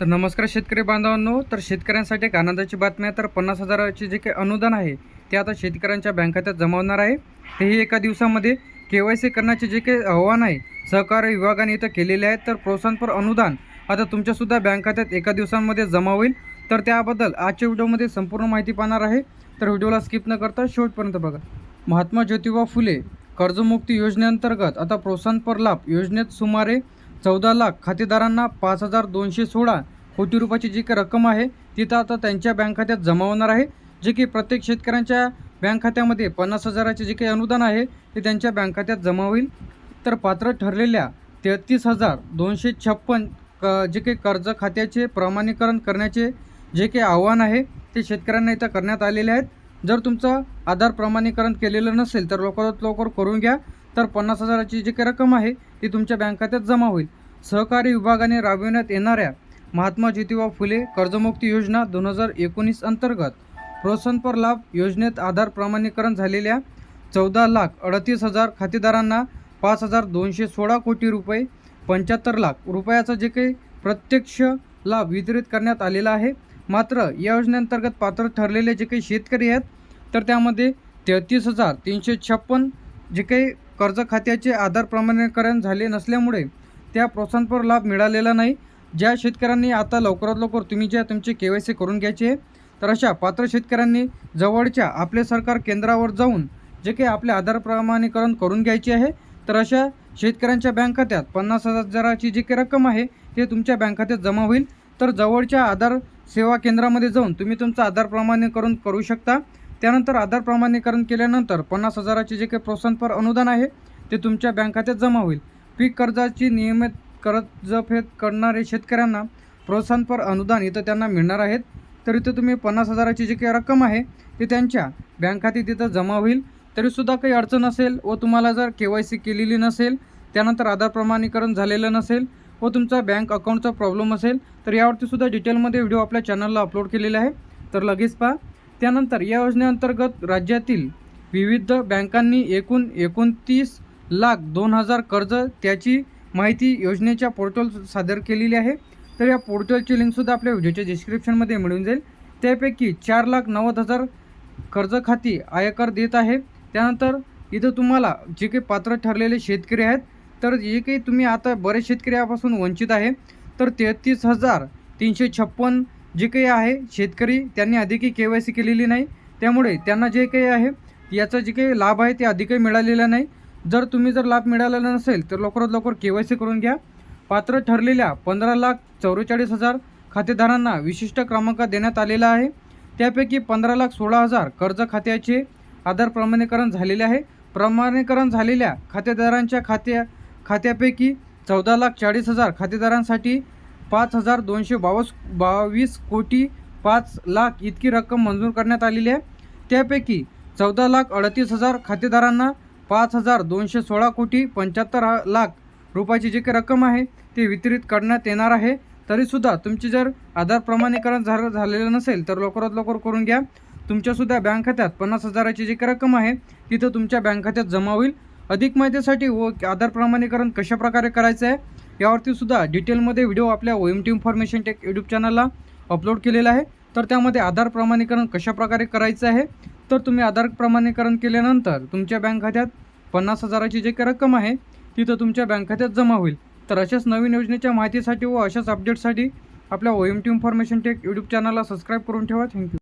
तर नमस्कार शेतकरी बांधवांनो तर शेतकऱ्यांसाठी एक आनंदाची बातमी आहे. तर पन्नास हजाराचे जे काही अनुदान आहे ते आता शेतकऱ्यांच्या बँक खात्यात जमा होणार आहे. तेही एका दिवसामध्ये के वाय सी करण्याचे जे काही आव्हान आहे सहकार्य विभागाने इथं केलेले आहे. तर प्रोत्साहनपर अनुदान आता तुमच्यासुद्धा बँक खात्यात एका दिवसांमध्ये जमा होईल. तर त्याबद्दल आजच्या व्हिडिओमध्ये संपूर्ण माहिती पाहणार आहे. तर व्हिडिओला स्किप न करता शेवटपर्यंत बघा. महात्मा ज्योतिबा फुले कर्जमुक्ती योजनेअंतर्गत आता प्रोत्साहनपर लाभ योजनेत सुमारे चौदा लाख खातेदारांना पाच हजार दोनशे सोळा कोटी रुपयाची जी काही रक्कम आहे तिथं आता त्यांच्या बँक खात्यात जमा होणार आहे. जे की प्रत्येक शेतकऱ्यांच्या बँक खात्यामध्ये पन्नास हजाराचे जे काही अनुदान आहे ते त्यांच्या बँक खात्यात जमा होईल. तर पात्र ठरलेल्या तेहतीस हजार दोनशे छप्पन क जे काही कर्ज खात्याचे प्रमाणीकरण करण्याचे जे काही आव्हान आहे ते शेतकऱ्यांना इथं करण्यात आलेले आहेत. जर तुमचं आधार प्रमाणीकरण केलेलं नसेल तर लवकरात लवकर करून घ्या. तर पन्नास हजाराची जी काही रक्कम आहे ती तुमच्या बँक खात्यात जमा होईल. सहकारी विभागाने राबविण्यात येणाऱ्या महात्मा ज्योतिबा फुले कर्जमुक्ती योजना दोन हजार एकोणीस अंतर्गत प्रोत्साहनपर लाभ योजनेत आधार प्रमाणीकरण झालेल्या चौदा लाख अडतीस हजार खातेदारांना पाच हजार दोनशे सोळा कोटी रुपये पंच्याहत्तर लाख रुपयाचा जे काही प्रत्यक्ष लाभ वितरित करण्यात आलेला आहे. मात्र या योजनेअंतर्गत पात्र ठरलेले जे काही शेतकरी आहेत तर त्यामध्ये तेहतीस हजार तीनशे छप्पन जे काही कर्ज खात्याचे आधार प्रमाणीकरण झाले नसल्यामुळे त्या प्रोत्साहनपर लाभ मिळालेला नाही. ज्या शेतकऱ्यांनी आता लवकरात लवकर तुम्ही ज्या तुमचे के वाय सी करून घ्यायचे आहे तर अशा पात्र शेतकऱ्यांनी जवळच्या आपले सरकार केंद्रावर जाऊन जे काही आपले आधार प्रमाणीकरण करून घ्यायचे आहे तर अशा शेतकऱ्यांच्या बँक खात्यात पन्नास हजाराची जी काही रक्कम आहे ते तुमच्या बँक खात्यात जमा होईल. तर जवळच्या आधार सेवा केंद्रामध्ये जाऊन तुम्ही तुमचं आधार प्रमाणीकरण करू शकता. त्यानंतर आधार प्रमाणीकरण केल्यानंतर पन्नास हजाराचे जे काही प्रोत्साहनपर अनुदान आहे ते तुमच्या बँक खात्यात जमा होईल. पीक कर्जाची नियमित कर्जफेड करणारे शेतकऱ्यांना प्रोत्साहनपर अनुदान इथं त्यांना मिळणार आहेत. तर इथं तुम्ही पन्नास हजाराची जी काही रक्कम आहे ती त्यांच्या बँक खात्यात तिथं जमा होईल. तरीसुद्धा काही अडचण असेल व तुम्हाला जर के वाय सी केलेली नसेल त्यानंतर आधार प्रमाणीकरण झालेलं नसेल व तुमचा बँक अकाउंटचा प्रॉब्लेम असेल तर यावरतीसुद्धा डिटेलमध्ये व्हिडिओ आपल्या चॅनलला अपलोड केलेला आहे. तर लगेच पहा त्यानंतर या योजनेअंतर्गत राज्यातील विविध बँकांनी एकूण एकोणतीस लाख दोन हजार कर्ज त्याची माहिती योजनेच्या पोर्टल सादर केलेली आहे. तर या पोर्टलची लिंकसुद्धा आपल्या व्हिडिओच्या डिस्क्रिप्शनमध्ये मिळून जाईल. त्यापैकी चार लाख नव्वद हजार कर्ज खाती आयकर देत आहे. त्यानंतर इथं तुम्हाला जे काही पात्र ठरलेले शेतकरी आहेत तर जे काही तुम्ही आता बरेच शेतकरी यापासून वंचित आहे. तर तेहतीस हजार तीनशे छप्पन जे काही आहे शेतकरी त्यांनी अधिकही के वाय सी केलेली नाही. त्यामुळे त्यांना जे काही आहे याचा जे काही लाभ आहे ते अधिकही मिळालेला नाही. जर तुम्ही जर लाभ मिळालेला नसेल तर लवकरात लवकर के वाय सी करून घ्या. पात्र ठरलेल्या पंधरा लाख चौवेचाळीस हजार खातेदारांना विशिष्ट क्रमांक देण्यात आलेला आहे. त्यापैकी पंधरा लाख सोळा हजार कर्ज खात्याचे आधार प्रमाणीकरण झालेले आहे. प्रमाणीकरण झालेल्या खातेदारांच्या खात्या खात्यापैकी चौदा लाख चाळीस हजार खातेदारांसाठी पाच हजार दोनशे बावस बावीस कोटी पाच लाख इतकी रक्कम मंजूर करण्यात आलेली आहे. त्यापैकी चौदा लाख अडतीस हजार खातेदारांना पाच हजार दोनशे सोळा कोटी पंच्याहत्तर लाख रुपयाची जी काही रक्कम आहे ती वितरित करण्यात येणार आहे. तरीसुद्धा तुमची जर आधार प्रमाणीकरण झालं झालेलं नसेल तर लवकरात लवकर करून घ्या. तुमच्यासुद्धा बँक खात्यात पन्नास हजाराची जी काही रक्कम आहे तिथं तुमच्या बँक खात्यात जमा होईल. अधिक माहितीसाठी व आधार प्रमाणीकरण कशाप्रकारे करायचं आहे यावरती सुद्धा डिटेलमध्ये व्हिडिओ आपल्या O M T information tech YouTube चॅनलला अपलोड केलेला आहे. तर त्यामध्ये आधार प्रमाणीकरण कशाप्रकारे करायचं आहे? तर तुम्ही आधार प्रमाणीकरण केल्यानंतर तुमच्या बँक खात्यात पन्नास हजाराची जी काही रक्कम आहे तिथं तुमच्या बँक खात्यात जमा होईल. तर अशाच नवीन योजनेच्या माहितीसाठी व अशाच अपडेटसाठी आपल्या O M T information tech YouTube चॅनलला सबस्क्राईब करून ठेवा. Thank you